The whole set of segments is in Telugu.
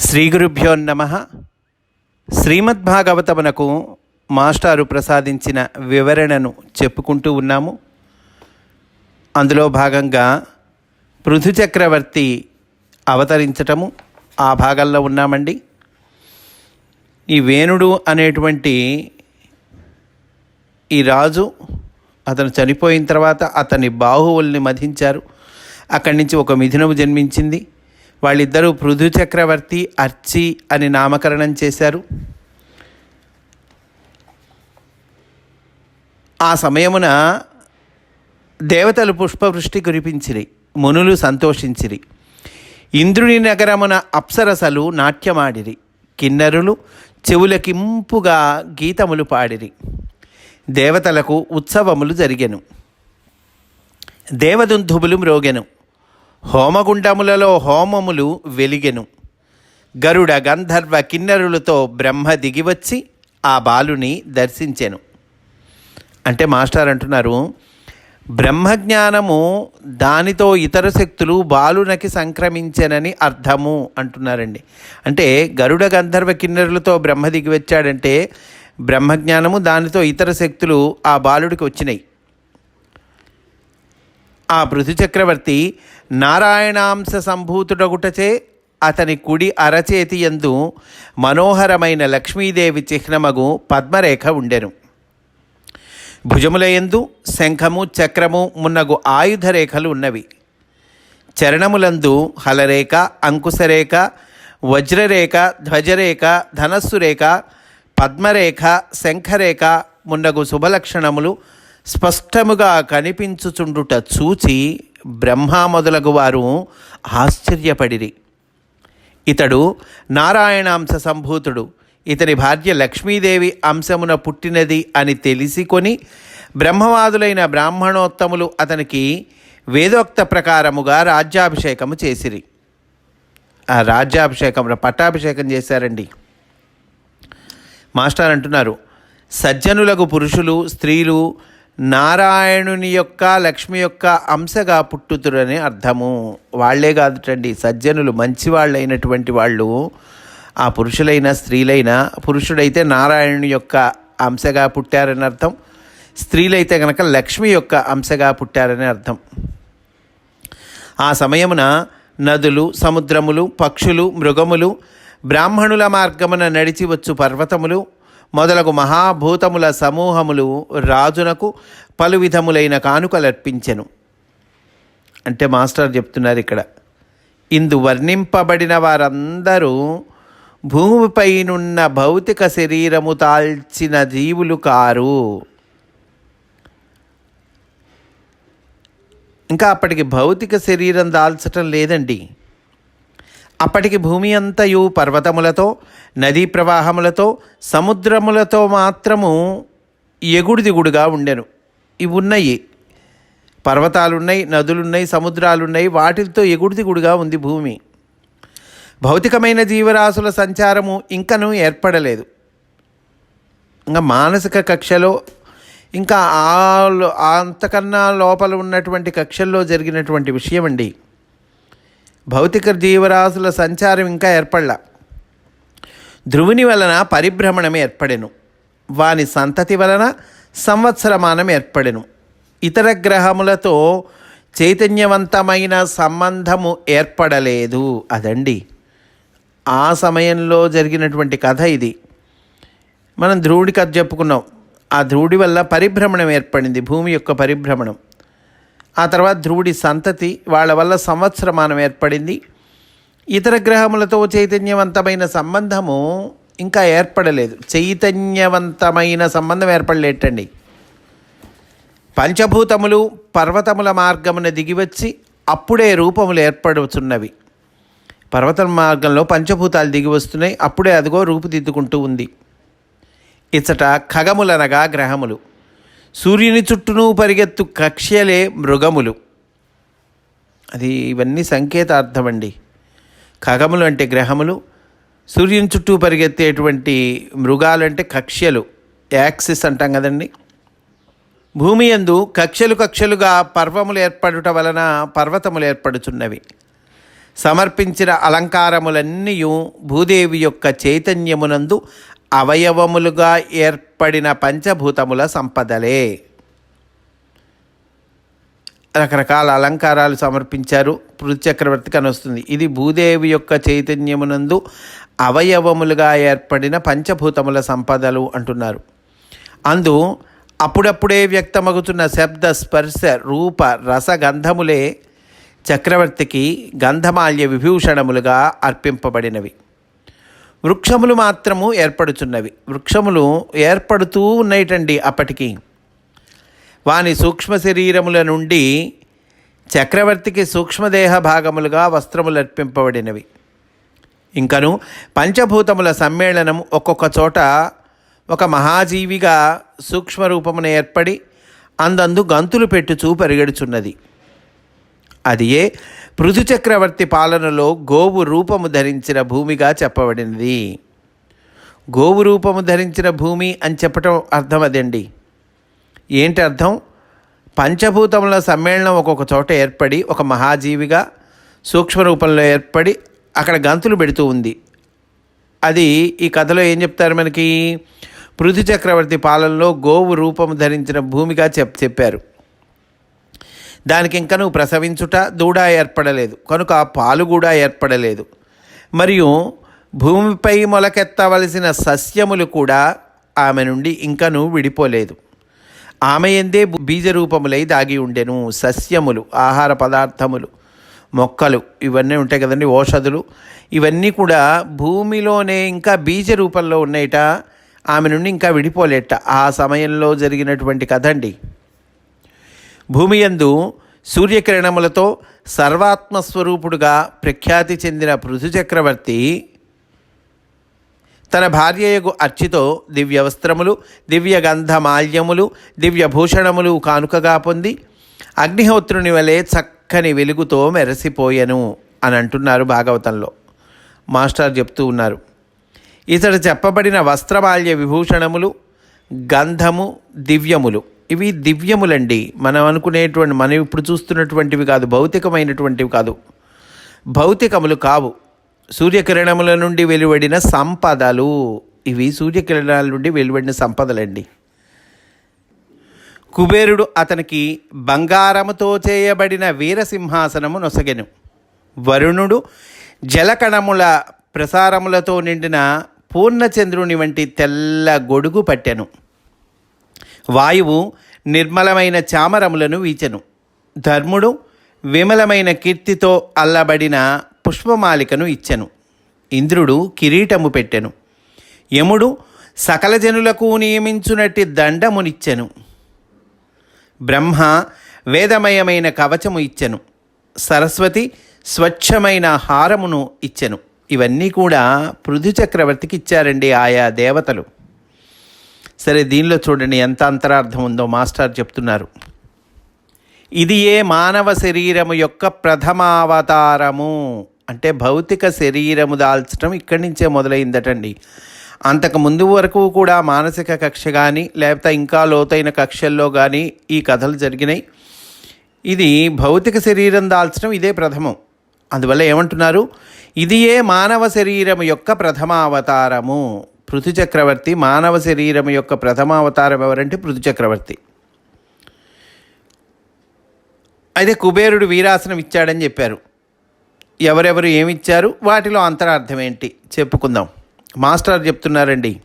శ్రీ గురుభ్యో నమ. శ్రీమద్భాగవతమునకు మాస్టారు ప్రసాదించిన వివరణను చెప్పుకుంటూ ఉన్నాము. అందులో భాగంగా పృథు చక్రవర్తి అవతరించటము ఆ భాగంలో ఉన్నామండి. ఈ వేణుడు అనేటువంటి ఈ రాజు అతను చనిపోయిన తర్వాత అతని బాహువుల్ని మధించారు. అక్కడి నుంచి ఒక మిథునము జన్మించింది. వాళ్ళిద్దరూ పృథు చక్రవర్తి అర్చి అని నామకరణం చేశారు. ఆ సమయమున దేవతలు పుష్పవృష్టి కురిపించిరి మునులు సంతోషించిరి. ఇంద్రుని నగరమున అప్సరసలు నాట్యమాడిరి కిన్నరులు చెవులకింపుగా గీతములు పాడిరి. దేవతలకు ఉత్సవములు జరిగెను. దేవదుందుబులు మ్రోగెను. హోమగుండములలో హోమములు వెలిగెను. గరుడ గంధర్వ కిన్నరులతో బ్రహ్మ దిగివచ్చి ఆ బాలుని దర్శించెను. అంటే మాస్టర్ అంటున్నారు బ్రహ్మజ్ఞానము దానితో ఇతర శక్తులు బాలునకి సంక్రమించెనని అర్థము అంటున్నారండి. అంటే గరుడ గంధర్వ కిన్నరులతో బ్రహ్మ దిగి వచ్చాడంటే బ్రహ్మజ్ఞానము దానితో ఇతర శక్తులు ఆ బాలుడికి వచ్చినాయి. ఆ పృథు చక్రవర్తి నారాయణాంశ సంభూతుడగుటచే అతని కుడి అరచేతి యందు మనోహరమైన లక్ష్మీదేవి చిహ్నమగు పద్మరేఖ ఉండెను. భుజములయందు శంఖము చక్రము మున్నగు ఆయుధ రేఖలు ఉన్నవి. చరణములందు హలరేఖ అంకుశరేఖ వజ్రరేఖ ధ్వజరేఖ ధనస్సు రేఖ పద్మరేఖ శంఖరేఖ మున్నగు శుభలక్షణములు స్పష్టముగా కనిపించుచుండుట చూచి బ్రహ్మ మొదలగు వారు ఆశ్చర్యపడిరి. ఇతడు నారాయణాంశ సంభూతుడు. ఇతని భార్య లక్ష్మీదేవి అంశమున పుట్టినది అని తెలిసి కొని బ్రహ్మవాదులైన బ్రాహ్మణోత్తములు అతనికి వేదోక్త ప్రకారముగా రాజ్యాభిషేకము చేసిరి. ఆ రాజ్యాభిషేకం పట్టాభిషేకం చేశారండి. మాస్టర్ అంటున్నారు సజ్జనులకు పురుషులు స్త్రీలు నారాయణుని యొక్క లక్ష్మి యొక్క అంశగా పుట్టుతురని అర్థము. వాళ్ళే కాదుటండి. సజ్జనులు మంచివాళ్ళైనటువంటి వాళ్ళు ఆ పురుషులైన స్త్రీలైన పురుషుడైతే నారాయణుని యొక్క అంశగా పుట్టారని అర్థం. స్త్రీలైతే కనుక లక్ష్మి యొక్క అంశగా పుట్టారని అర్థం. ఆ సమయమున నదులు సముద్రములు పక్షులు మృగములు బ్రాహ్మణుల మార్గమున నడిచి వచ్చు పర్వతములు మొదలగు మహాభూతముల సమూహములు రాజునకు పలు విధములైన కానుకలర్పించెను. అంటే మాస్టర్ చెప్తున్నారు ఇక్కడ. ఇందు వర్ణింపబడిన వారందరూ భూమిపైనున్న భౌతిక శరీరము తాల్చిన జీవులు కారు. ఇంకా అప్పటికి భౌతిక శరీరం దాల్చటం లేదండి. అప్పటికి భూమి అంతయు పర్వతములతో నదీ ప్రవాహములతో సముద్రములతో మాత్రము ఎగుడు దిగుడుగా ఉండెను. ఇవి ఉన్నాయి పర్వతాలున్నాయి నదులున్నాయి సముద్రాలున్నాయి వాటితో ఎగుడు దిగుడుగా ఉంది భూమి. భౌతికమైన జీవరాశుల సంచారము ఇంకను ఏర్పడలేదు. ఇంకా మానసిక కక్షలో ఇంకా ఆ అంతకన్నా లోపల ఉన్నటువంటి కక్షల్లో జరిగినటువంటి విషయం అండి భౌతిక జీవరాశుల సంచారం ఇంకా ఏర్పడలా. ధ్రువుని వలన పరిభ్రమణం ఏర్పడెను. వాని సంతతి వలన సంవత్సరమానం ఏర్పడెను. ఇతర గ్రహములతో చైతన్యవంతమైన సంబంధము ఏర్పడలేదు. అదండి. ఆ సమయంలో జరిగినటువంటి కథ ఇది. మనం ధ్రువుడి కథ చెప్పుకున్నాం. ఆ ధ్రువుడి వల్ల పరిభ్రమణం ఏర్పడింది భూమి యొక్క పరిభ్రమణం. ఆ తర్వాత ధ్రువుడి సంతతి వాళ్ళ వల్ల సంవత్సరమానం ఏర్పడింది. ఇతర గ్రహములతో చైతన్యవంతమైన సంబంధము ఇంకా ఏర్పడలేదు. చైతన్యవంతమైన సంబంధం ఏర్పడలేటండి. పంచభూతములు పర్వతముల మార్గమున దిగివచ్చి అప్పుడే రూపములు ఏర్పడుతున్నవి పర్వత మార్గంలో పంచభూతాలు దిగి వస్తున్నాయి అప్పుడే అదిగో రూపుదిద్దుకుంటూ ఉంది. ఇచ్చట ఖగములనగా గ్రహములు. సూర్యుని చుట్టూను పరిగెత్తు కక్ష్యలే మృగములు. అది ఇవన్నీ సంకేతార్థమండి. ఖగములు అంటే గ్రహములు సూర్యుని చుట్టూ పరిగెత్తేటువంటి మృగాలు అంటే కక్ష్యలు యాక్సిస్ అంటాం కదండి. భూమి యందు కక్షలు కక్షలుగా పర్వములు ఏర్పడుట వలన పర్వతములు ఏర్పడుచున్నవి. సమర్పించిన అలంకారములన్నీ భూదేవి యొక్క చైతన్యమునందు అవయవములుగా ఏర్పడిన పంచభూతముల సంపదలే. రకరకాల అలంకారాలు సమర్పించారు. పృథు చక్రవర్తికి ఇది భూదేవి యొక్క చైతన్యమునందు అవయవములుగా ఏర్పడిన పంచభూతముల సంపదలు అంటున్నారు. అందు అప్పుడప్పుడే వ్యక్తమగుతున్న శబ్ద స్పర్శ రూప రసగంధములే చక్రవర్తికి గంధమాల్య విభూషణములుగా అర్పింపబడినవి. వృక్షములు మాత్రము ఏర్పడుచున్నవి. వృక్షములు ఏర్పడుతూ ఉన్నాయిటండి అప్పటికి. వాని సూక్ష్మ శరీరముల నుండి చక్రవర్తికి సూక్ష్మదేహ భాగములుగా వస్త్రములు అర్పింపబడినవి. ఇంకను పంచభూతముల సమ్మేళనం ఒక్కొక్క చోట ఒక మహాజీవిగా సూక్ష్మరూపమున ఏర్పడి అందందు గంతులు పెట్టుచూ పరిగెడుచున్నది. అది ఏ పృథు చక్రవర్తి పాలనలో గోవు రూపము ధరించిన భూమిగా చెప్పబడినది. గోవు రూపము ధరించిన భూమి అని చెప్పటం అర్థం అదండి ఏంటి అర్థం? పంచభూతముల సమ్మేళనం ఒక్కొక్క చోట ఏర్పడి ఒక మహాజీవిగా సూక్ష్మ రూపంలో ఏర్పడి అక్కడ గంతులు పెడుతూ ఉంది. అది ఈ కథలో ఏం చెప్తారు మనకి? పృథు చక్రవర్తి పాలనలో గోవు రూపం ధరించిన భూమిగా చెప్ చెప్పారు. దానికి ఇంకా నువ్వు ప్రసవించుట దూడ ఏర్పడలేదు. కనుక ఆ పాలు కూడా ఏర్పడలేదు. మరియు భూమిపై మొలకెత్తవలసిన సస్యములు కూడా ఆమె నుండి ఇంకను విడిపోలేదు. ఆమె ఎందే బీజరూపములై దాగి ఉండెను. సస్యములు ఆహార పదార్థములు మొక్కలు ఇవన్నీ ఉంటాయి కదండి ఔషధులు. ఇవన్నీ కూడా భూమిలోనే ఇంకా బీజ రూపంలో ఉన్నాయట. ఆమె నుండి ఇంకా విడిపోలేట. ఆ సమయంలో జరిగినటువంటి కథ అండి భూమి యందు సూర్యకిరణములతో సర్వాత్మస్వరూపుడుగా ప్రఖ్యాతి చెందిన పృథు చక్రవర్తి తన భార్యయగు అర్చితో దివ్య వస్త్రములు దివ్య కానుకగా పొంది అగ్నిహోత్రుని వలె చక్కని వెలుగుతో మెరసిపోయెను అని అంటున్నారు భాగవతంలో. మాస్టర్ చెప్తూ ఉన్నారు. ఇతడు చెప్పబడిన వస్త్రమాల్య విభూషణములు గంధము దివ్యములు. ఇవి దివ్యములండి. మనం అనుకునేటువంటి మనం ఇప్పుడు చూస్తున్నటువంటివి కాదు భౌతికమైనటువంటివి కాదు. భౌతికములు కావు. సూర్యకిరణముల నుండి వెలువడిన సంపదలు. ఇవి సూర్యకిరణాల నుండి వెలువడిన సంపదలండి. కుబేరుడు అతనికి బంగారముతో చేయబడిన వీరసింహాసనము నొసగెను. వరుణుడు జలకణముల ప్రసారములతో నిండిన పూర్ణచంద్రుని వంటి తెల్ల గొడుగు పట్టెను. వాయువు నిర్మలమైన చామరములను వీచెను. ధర్ముడు విమలమైన కీర్తితో అల్లబడిన పుష్పమాలికను ఇచ్చెను. ఇంద్రుడు కిరీటము పెట్టెను. యముడు సకల జనులకు నియమించునట్టి దండమునిచ్చెను. బ్రహ్మ వేదమయమైన కవచము ఇచ్చెను. సరస్వతి స్వచ్ఛమైన హారమును ఇచ్చెను. ఇవన్నీ కూడా పృథు చక్రవర్తికి ఇచ్చారండి ఆయా దేవతలు. సరే దీనిలో చూడండి ఎంత అంతరార్థం ఉందో మాస్టర్ చెప్తున్నారు. ఇది ఏ మానవ శరీరము యొక్క ప్రథమావతారము అంటే భౌతిక శరీరము దాల్చడం ఇక్కడి నుంచే మొదలైందటండి. అంతకు ముందు వరకు కూడా మానసిక కక్ష కానీ లేకపోతే ఇంకా లోతైన కక్షల్లో కానీ ఈ కథలు జరిగినాయి. ఇది భౌతిక శరీరం దాల్చడం ఇదే ప్రథమం. అందువల్ల ఏమంటున్నారు? ఇది ఏ మానవ శరీరం యొక్క ప్రథమావతారము పృథు చక్రవర్తి మానవ శరీరం యొక్క ప్రథమావతారం ఎవరంటే పృథు చక్రవర్తి. అయితే కుబేరుడు వీరాసనం ఇచ్చాడని చెప్పారు. ఎవరెవరు ఏమిచ్చారు? వాటిలో అంతరార్థం ఏంటి? చెప్పుకుందాం. మాస్టర్ చెప్తున్నారండి.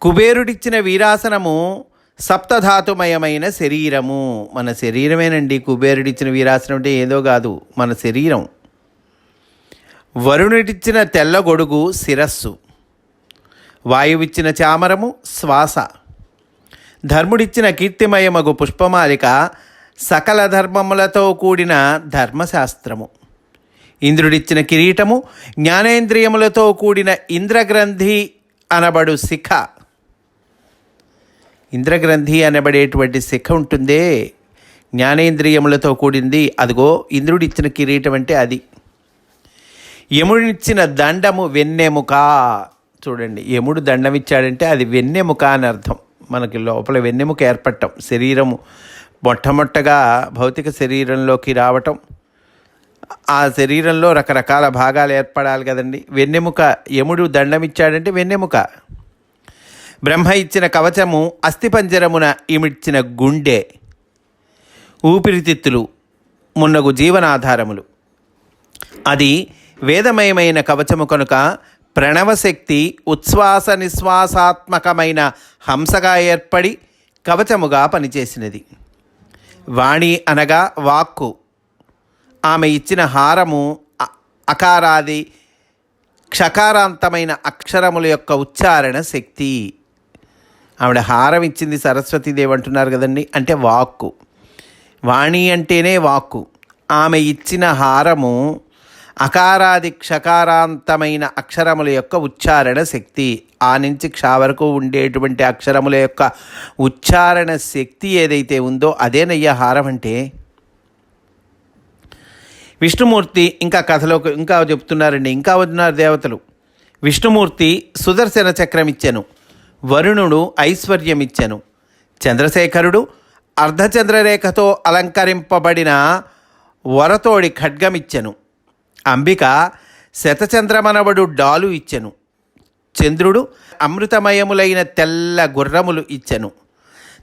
కుబేరుడిచ్చిన వీరాసనము సప్తధాతుమయమైన శరీరము. మన శరీరమేనండి. కుబేరుడిచ్చిన వీరాసనం అంటే ఏదో కాదు. మన శరీరం. వరుణుడిచ్చిన తెల్ల గొడుగు శిరస్సు. వాయువిచ్చిన చామరము శ్వాస. ధర్ముడిచ్చిన కీర్తిమయమగు పుష్పమాలిక సకల ధర్మములతో కూడిన ధర్మశాస్త్రము. ఇంద్రుడిచ్చిన కిరీటము జ్ఞానేంద్రియములతో కూడిన ఇంద్రగ్రంథి అనబడు శిఖ. ఇంద్రగ్రంథి అనబడేటువంటి శిఖ ఉంటుందే. జ్ఞానేంద్రియములతో కూడింది. అదిగో ఇంద్రుడిచ్చిన కిరీటం అంటే అది. యముడిచ్చిన దండము వెన్నెముక. చూడండి యముడు దండం ఇచ్చాడంటే అది వెన్నెముక అని అర్థం మనకి లోపల వెన్నెముక ఏర్పడటం శరీరము మొట్టమొట్టగా భౌతిక శరీరంలోకి రావటం. ఆ శరీరంలో రకరకాల భాగాలు ఏర్పడాలి కదండి. వెన్నెముక యముడు దండమిచ్చాడంటే వెన్నెముక. బ్రహ్మ ఇచ్చిన కవచము అస్థిపంజరమున ఇమిడ్చిన గుండె. ఊపిరితిత్తులు మున్నగు జీవనాధారములు. అది వేదమయమైన కవచము కనుక ప్రణవశక్తి ఉచ్ఛ్వాస నిశ్వాసాత్మకమైన హంసగా ఏర్పడి కవచముగా పనిచేసినది. వాణి అనగా వాక్కు. ఆమె ఇచ్చిన హారము అకారాది క్షకారాంతమైన అక్షరముల యొక్క ఉచ్చారణ శక్తి. ఆవిడ హారం ఇచ్చింది సరస్వతీదేవి అంటున్నారు కదండి అంటే వాక్కు. వాణి అంటేనే వాక్కు. ఆమె ఇచ్చిన హారము అకారాది క్షకారాంతమైన అక్షరముల యొక్క ఉచ్చారణ శక్తి. ఆ నుంచి క్ష వరకు ఉండేటువంటి అక్షరముల యొక్క ఉచ్చారణ శక్తి ఏదైతే ఉందో అదేనయ్య హారం అంటే. విష్ణుమూర్తి ఇంకా కథలో ఇంకా చెప్తున్నారండి. ఇంకా వస్తున్నారు దేవతలు. విష్ణుమూర్తి సుదర్శన చక్రం ఇచ్చెను వరుణుడు ఐశ్వర్యం ఇచ్చెను చంద్రశేఖరుడు అర్ధచంద్రరేఖతో అలంకరింపబడిన వరతోడి ఖడ్గమిచ్చెను. అంబిక శతచంద్రమనవడు డాలు ఇచ్చెను. చంద్రుడు అమృతమయములైన తెల్ల గుర్రములు ఇచ్చెను.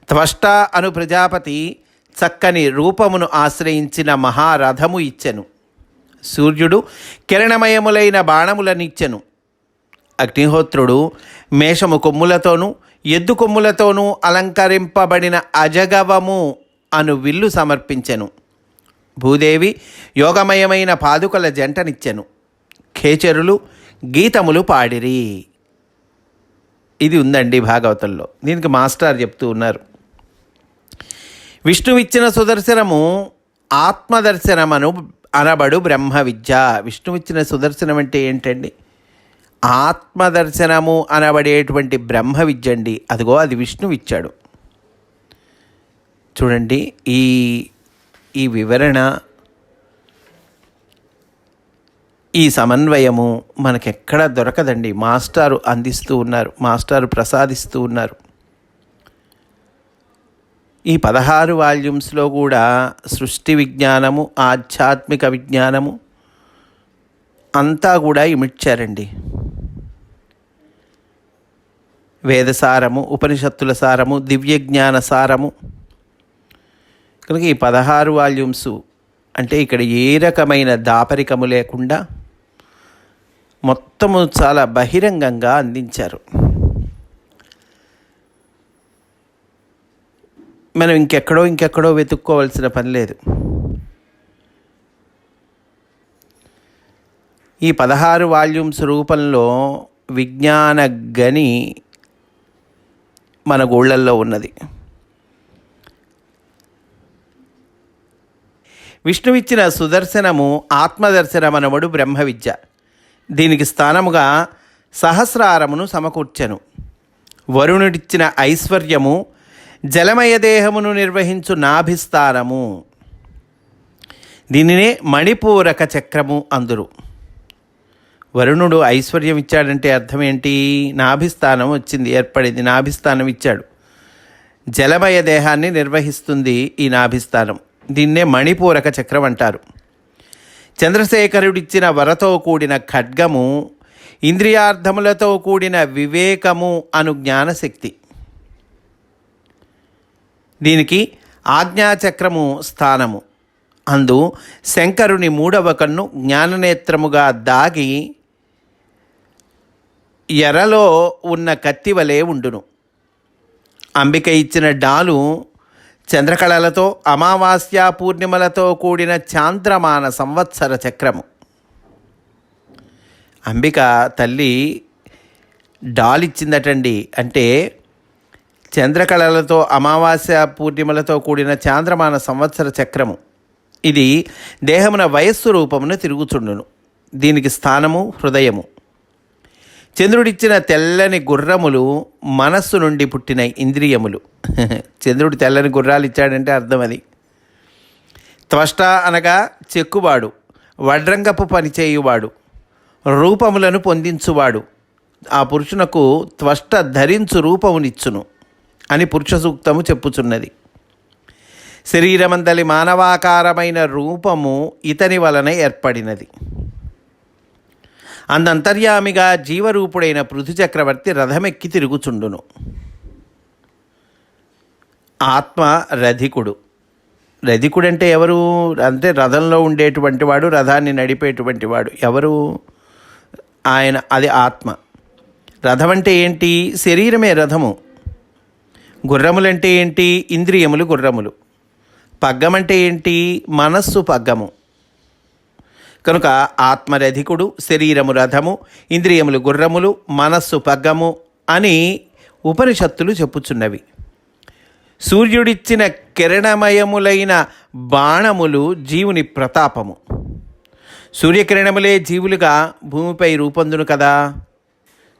త్వష్ట అను ప్రజాపతి చక్కని రూపమును ఆశ్రయించిన మహారథము ఇచ్చెను. సూర్యుడు కిరణమయములైన బాణములనిచ్చెను. అగ్నిహోత్రుడు మేషము కొమ్ములతోనూ ఎద్దు కొమ్ములతోనూ అలంకరింపబడిన అజగవము అను విల్లు సమర్పించెను. భూదేవి యోగమయమైన పాదుకల జంటనిచ్చెను. ఖేచరులు గీతములు పాడిరి. ఇది ఉందండి భాగవతంలో. దీనికి మాస్టర్ చెప్తూ ఉన్నారు. విష్ణువిచ్చిన సుదర్శనము ఆత్మదర్శనమను అనబడు బ్రహ్మ విద్య. విష్ణువిచ్చిన సుదర్శనం అంటే ఏంటండి? ఆత్మదర్శనము అనబడేటువంటి బ్రహ్మ విద్య అండి. అదిగో అది విష్ణువిచ్చాడు. చూడండి ఈ ఈ వివరణ ఈ సమన్వయము మనకెక్కడ దొరకదండి. మాస్టారు అందిస్తూ ఉన్నారు మాస్టారు ప్రసాదిస్తూ ఉన్నారు. ఈ పదహారు వాల్యూమ్స్లో కూడా సృష్టి విజ్ఞానము ఆధ్యాత్మిక విజ్ఞానము అంతా కూడా ఇమిడ్చారండి. వేదసారము ఉపనిషత్తుల సారము దివ్యజ్ఞాన సారము కనుక ఈ పదహారు వాల్యూమ్స్ అంటే ఇక్కడ ఏ రకమైన దాపరికము లేకుండా మొత్తము చాలా బహిరంగంగా అందించారు. మనం ఇంకెక్కడో ఇంకెక్కడో వెతుక్కోవాల్సిన పని లేదు. ఈ పదహారు వాల్యూమ్స్ రూపంలో విజ్ఞాన గని మన గోళ్ళల్లో ఉన్నది. విష్ణువిచ్చిన సుదర్శనము ఆత్మదర్శనమనబడు బ్రహ్మ విద్య దీనికి స్థానముగా సహస్రారమును సమకూర్చెను. వరుణుడిచ్చిన ఐశ్వర్యము జలమయ దేహమును నిర్వహించు నాభిస్థానము. దీనినే మణిపూరక చక్రము అందురు. వరుణుడు ఐశ్వర్యం ఇచ్చాడంటే అర్థం ఏంటి నాభిస్థానం వచ్చింది ఏర్పడింది నాభిస్థానం ఇచ్చాడు. జలమయ దేహాన్ని నిర్వహిస్తుంది ఈ నాభిస్థానం. దీన్నే మణిపూరక చక్రం అంటారు. చంద్రశేఖరుడిచ్చిన వరతో కూడిన ఖడ్గము ఇంద్రియార్థములతో కూడిన వివేకము అను జ్ఞానశక్తి. దీనికి ఆజ్ఞాచక్రము స్థానము. అందు శంకరుని మూడవ కన్ను జ్ఞాననేత్రముగా దాగి ఎరలో ఉన్న కత్తి వలె ఉండును. అంబిక ఇచ్చిన డాలు చంద్రకళలతో అమావాస్య పూర్ణిమలతో కూడిన చాంద్రమాన సంవత్సర చక్రము. అంబిక తల్లి డాలిచ్చిందటండి అంటే చంద్రకళలతో అమావాస్య పూర్ణిమలతో కూడిన చాంద్రమాన సంవత్సర చక్రము. ఇది దేహమున వయస్సు రూపమున తిరుగుచుండును. దీనికి స్థానము హృదయము. చంద్రుడిచ్చిన తెల్లని గుర్రములు మనస్సు నుండి పుట్టిన ఇంద్రియములు. చంద్రుడు తెల్లని గుర్రాలు ఇచ్చాడంటే అర్థం అది. త్వష్ట అనగా చెక్కువాడు వడ్రంగపు పనిచేయువాడు రూపములను పొందించువాడు. ఆ పురుషునకు త్వష్ట ధరించు రూపమునిచ్చును అని పురుష సూక్తము చెప్పుచున్నది. శరీరమందలి మానవాకారమైన రూపము ఇతని వలన ఏర్పడినది. అందంతర్యామిగా జీవరూపుడైన పృథు చక్రవర్తి రథమెక్కి తిరుగుచుండును. ఆత్మ రధికుడు రధికుడంటే ఎవరు? అంటే రథంలో ఉండేటువంటి వాడు రథాన్ని నడిపేటువంటి వాడు ఎవరు? ఆయన అది ఆత్మ. రథం అంటే ఏంటి? శరీరమే రథము. గుర్రములంటే ఏంటి? ఇంద్రియములు గుర్రములు. పగ్గం అంటే ఏంటి? మనస్సు పగ్గము. కనుక ఆత్మరధికుడు శరీరము రథము ఇంద్రియములు గుర్రములు మనస్సు పగ్గము అని ఉపనిషత్తులు చెప్పుచున్నవి. సూర్యుడిచ్చిన కిరణమయములైన బాణములు జీవుని ప్రతాపము. సూర్యకిరణములే జీవులుగా భూమిపై రూపొందును కదా?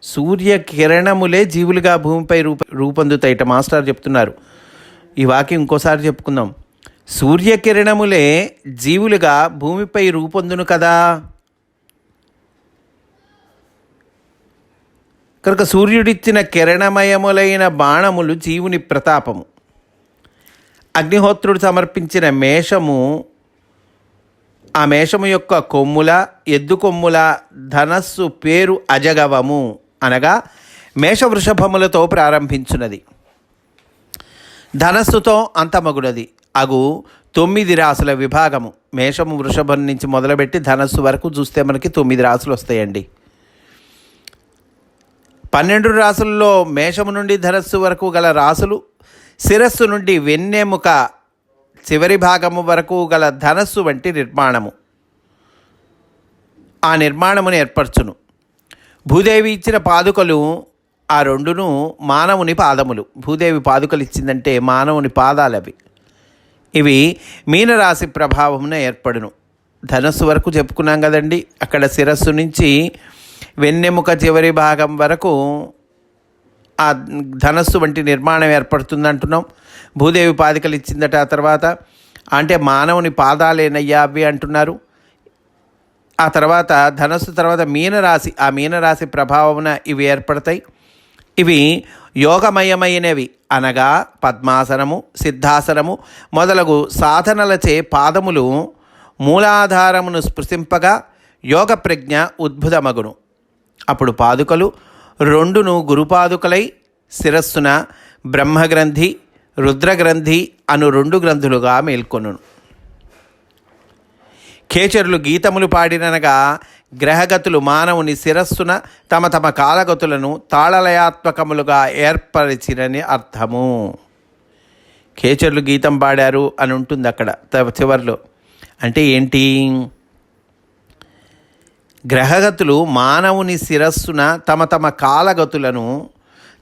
సూర్యకిరణములే జీవులుగా భూమిపై రూప రూపొందుతాయిట మాస్టర్ చెప్తున్నారు. ఈ వాక్యం ఇంకోసారి చెప్పుకుందాం. సూర్యకిరణములే జీవులుగా భూమిపై రూపొందును కదా. కనుక సూర్యుడిచ్చిన కిరణమయములైన బాణములు జీవుని ప్రతాపము. అగ్నిహోత్రుడు సమర్పించిన మేషము ఆ మేషము యొక్క కొమ్ముల ఎద్దు కొమ్ముల ధనస్సు పేరు అజగవము అనగా మేష వృషభములతో ప్రారంభించున్నది ధనస్సుతో అంతమగునది. అగు తొమ్మిది రాసుల విభాగము. మేషము వృషభం నుంచి మొదలుపెట్టి ధనస్సు వరకు చూస్తే మనకి తొమ్మిది రాసులు వస్తాయండి. పన్నెండు రాసుల్లో మేషము నుండి ధనస్సు వరకు గల రాసులు శిరస్సు నుండి వెన్నెముక చివరి భాగము వరకు గల ధనస్సు వంటి నిర్మాణము. ఆ నిర్మాణమును ఏర్పరచును. భూదేవి ఇచ్చిన పాదుకలు ఆ రెండును మానవుని పాదములు. భూదేవి పాదుకలు ఇచ్చిందంటే మానవుని పాదాలవి. ఇవి మీనరాశి ప్రభావమున ఏర్పడును. ధనస్సు వరకు చెప్పుకున్నాం కదండి. అక్కడ శిరస్సు నుంచి వెన్నెముక చివరి భాగం వరకు ఆ ధనస్సు వంటి నిర్మాణం ఏర్పడుతుంది అంటున్నాం భూదేవి పాదికలు ఇచ్చిందట ఆ తర్వాత. అంటే మానవుని పాదాలేనయ్యా అవి అంటున్నారు. ఆ తర్వాత ధనస్సు తర్వాత మీనరాశి ఆ మీనరాశి ప్రభావమున ఇవి ఏర్పడతాయి. ఇవి యోగమయమైనవి అనగా పద్మాసనము సిద్ధాసనము మొదలగు సాధనలచే పాదములు మూలాధారమును స్పృశింపగా యోగ ప్రజ్ఞ ఉద్భుతమగును. అప్పుడు పాదుకలు రెండును గురుపాదుకలై శిరస్సున బ్రహ్మగ్రంథి రుద్రగ్రంథి అను రెండు గ్రంథులుగా మేల్కొనును. ఖేచరులు గీతములు పాడిననగా గ్రహగతులు మానవుని శిరస్సున తమ తమ కాలగతులను తాళలయాత్మకములుగా ఏర్పరిచినని అర్థము. కేచర్లు గీతం పాడారు అని ఉంటుంది అక్కడ చివరిలో చివర్లో. అంటే ఏంటి? గ్రహగతులు మానవుని శిరస్సున తమ తమ కాలగతులను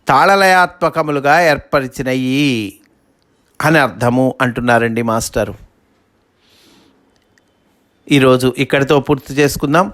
తాళలయాత్మకములుగా ఏర్పరిచినయి అని అర్థము అంటున్నారండి మాస్టరు. ఈరోజు ఇక్కడితో పూర్తి చేసుకుందాం.